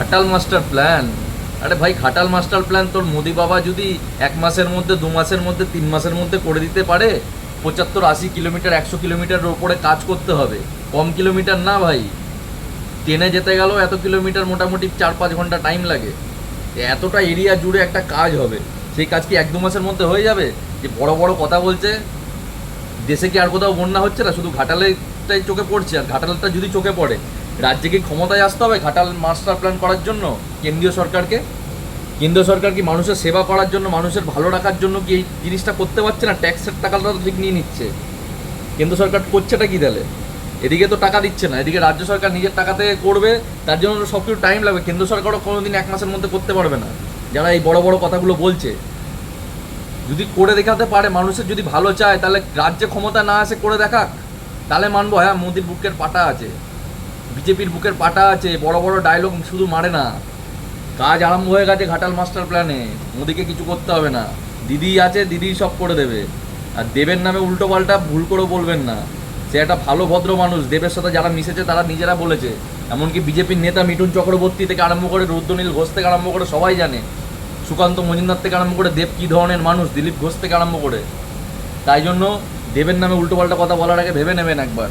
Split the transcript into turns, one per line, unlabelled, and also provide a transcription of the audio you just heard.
Ghatal master plan? আরে ভাই Ghatal master plan তোর মোদি বাবা যদি এক মাসের মধ্যে, দু মাসের মধ্যে, তিন মাসের মধ্যে করে দিতে পারে, পঁচাত্তর, আশি কিলোমিটার, একশো কিলোমিটারের ওপরে কাজ করতে হবে। কম কিলোমিটার না ভাই। ট্রেনে যেতে গেলেও এত কিলোমিটার মোটামুটি চার পাঁচ ঘণ্টা টাইম লাগে। এতটা এরিয়া জুড়ে একটা কাজ হবে। সেই কাজ কি এক দু মাসের মধ্যে হয়ে যাবে? যে বড় বড় কথা বলছে, দেশে কি আর কোথাও বন্যা হচ্ছে না? শুধু ঘাটালেটাই চোখে পড়ছে, আর ঘাটালটা যদি চোখে পড়ে রাজ্যে কি ক্ষমতায় আসতে হবে ঘাটাল মাস্টার প্ল্যান করার জন্য কেন্দ্রীয় সরকারকে? কেন্দ্রীয় সরকার কি মানুষের সেবা করার জন্য, মানুষের ভালো রাখার জন্য কি এই জিনিসটা করতে পারছে না? ট্যাক্সের টাকাটা তো ঠিক নিয়ে নিচ্ছে। কেন্দ্র সরকার করছেটা কি তাহলে? এদিকে তো টাকা দিচ্ছে না, এদিকে রাজ্য সরকার নিজের টাকা থেকে করবে, তার জন্য সব কিছু টাইম লাগবে। কেন্দ্র সরকারও কোনোদিন এক মাসের মধ্যে করতে পারবে না। যারা এই বড় বড় কথাগুলো বলছে, যদি করে দেখাতে পারে, মানুষের যদি ভালো চায়, তাহলে রাজ্যে ক্ষমতা না আসে করে দেখাক। তাহলে মানবো হ্যাঁ মোদির বুকের পাটা আছে। বিজেপির বুকের পাটা আছে, বড় বড় ডায়লগ শুধু মারে না। কাজ আরম্ভ হয়ে গেছে ঘাটাল মাস্টার প্ল্যানে মোদিকে কিছু করতে হবে না। দিদি আছে, দিদি সব করে দেবে। আর দেবের নামে উল্টো পাল্টা ভুল করে বলবেন না। সে একটা ভালো, ভদ্র মানুষ। দেবের সাথে যারা মিশেছে, তারা নিজেরা বলেছে। এমনকি বিজেপির নেতা মিঠুন চক্রবর্তী থেকে আরম্ভ করে রুদ্রনীল ঘোষ থেকে আরম্ভ করে সবাই জানে। সুকান্ত মজুমদার থেকে আরম্ভ করে দেব কী ধরনের মানুষ, দিলীপ ঘোষ থেকে আরম্ভ করে। তাই জন্য দেবের নামে উল্টোপাল্টা কথা বলার আগে ভেবে নেবেন একবার।